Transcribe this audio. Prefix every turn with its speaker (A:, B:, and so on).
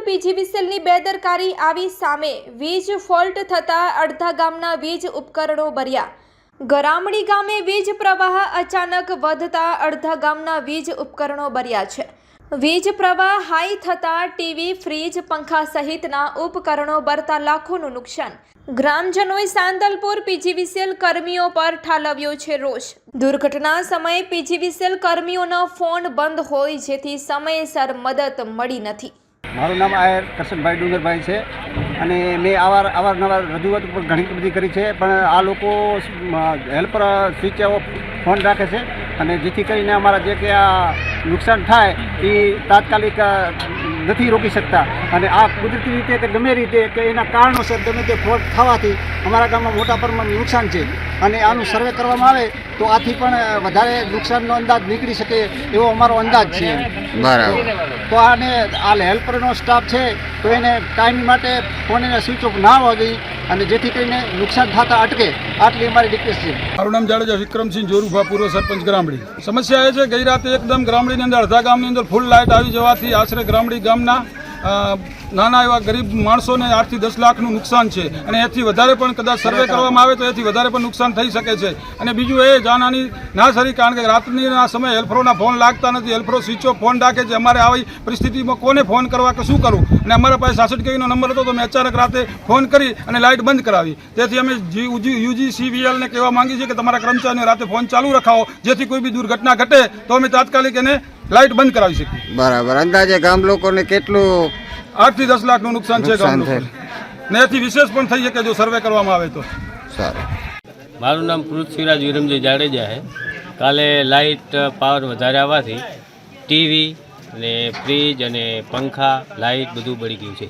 A: પીજીવીસીએલની બેદરકારી આવી સામે વીજ ફોલ્ટ થતાં અડધા ગામના વીજ ઉપકરણો બર્યા ગરામડી ગામે વીજ પ્રવાહ અચાનક વધતા અડધા ગામના વીજ ઉપકરણો બર્યા છે. વીજ પ્રવાહ હાઈ થતાં ટીવી, ફ્રીજ, પંખા સહિતના ઉપકરણો બરતા લાખોનું નુકસાન. ગ્રામજનોએ સાંતલપુર પીજીવીસીએલ કર્મીઓ પર ઠાલવ્યો છે રોષ. દુર્ઘટના સમયે પીજીવીસીએલ કર્મીઓનો ફોન બંધ હોય જેથી સમયસર મદદ મળી નથી.
B: મારું નામ આયર કરશનભાઈ ડુંગરભાઈ છે અને મેં અવાર અવારનવાર રજૂઆત પણ ઘણી બધી કરી છે, પણ આ લોકો હેલ્પર સ્વિચ ફોન રાખે છે અને જેથી કરીને અમારા જે કે આ નુકસાન થાય એ તાત્કાલિક નથી રોકી શકતા. અને આ કુદરતી રીતે કે ગમે રીતે કે એના કારણોસર ગમે તે ફોલ્ટ થવાથી અમારા ગામમાં મોટા પ્રમાણમાં નુકસાન છે. અને આનું સર્વે કરવામાં આવે તો આથી પણ વધારે નુકસાનનો અંદાજ નીકળી શકે એવો અમારો અંદાજ છે.
C: બરાબર.
B: તો આને આ હેલ્પરનો સ્ટાફ છે તો એને ટાઈમ માટે ફોન એને સ્વિચ ઓફ ના હોવા જોઈએ. અને જેથી કરીને નુકસાન થતા અટકે આટલી અમારી રિક્વેસ્ટ છે.
D: મારું નામ જાડેજા વિક્રમસિંહ જોરુભા પૂર્વ સરપંચ ગ્રામડી. સમસ્યા એ છે ગઈ રાતે એકદમ ગ્રામડીની અંદર, અડધા ગામની અંદર ફૂલ લાઇટ આવી જવાથી આશરે ગ્રામડી ગામના નાના એવા ગરીબ માણસોને આઠથી દસ લાખનું નુકસાન છે. અને એથી વધારે પણ કદાચ સર્વે કરવામાં આવે તો એથી વધારે પણ નુકસાન થઈ શકે છે. અને બીજું એ જાનહાની ના સરી કારણ કે રાત્રિના સમયે હેલ્પરોના ફોન લાગતા નથી. હેલ્પરો સ્વિચ ઓફ ફોન રાખે છે. અમારે આવી પરિસ્થિતિમાં કોને ફોન કરવા કે શું કરવું? અને અમારા પાસે સાસઠ કેવીનો નંબર હતો તો મેં અચાનક રાતે ફોન કરી અને લાઇટ બંધ કરાવી. તેથી અમે યુજી સીવીએલને કહેવા માંગીએ છીએ કે તમારા કર્મચારીઓ રાતે ફોન ચાલુ રખાવો. જેથી કોઈ બી દુર્ઘટના ઘટે તો અમે તાત્કાલિક એને લાઇટ બંધ કરાવી શકીએ.
C: બરાબર. અંદાજે ગામ લોકોને કેટલું
D: આઠથી દસ લાખનું નુકસાન છે ગામ લોકોને. ને એથી વિશેષ પણ થઈ શકે જો સર્વે કરવામાં આવે તો.
C: સારું.
E: મારું નામ પૃથ્વીરાજ વિરમજી જાડેજા છે. કાલે લાઇટ પાવર વધારે આવવાથી ટીવી અને ફ્રીજ અને પંખા લાઇટ બધું બળી ગયું છે.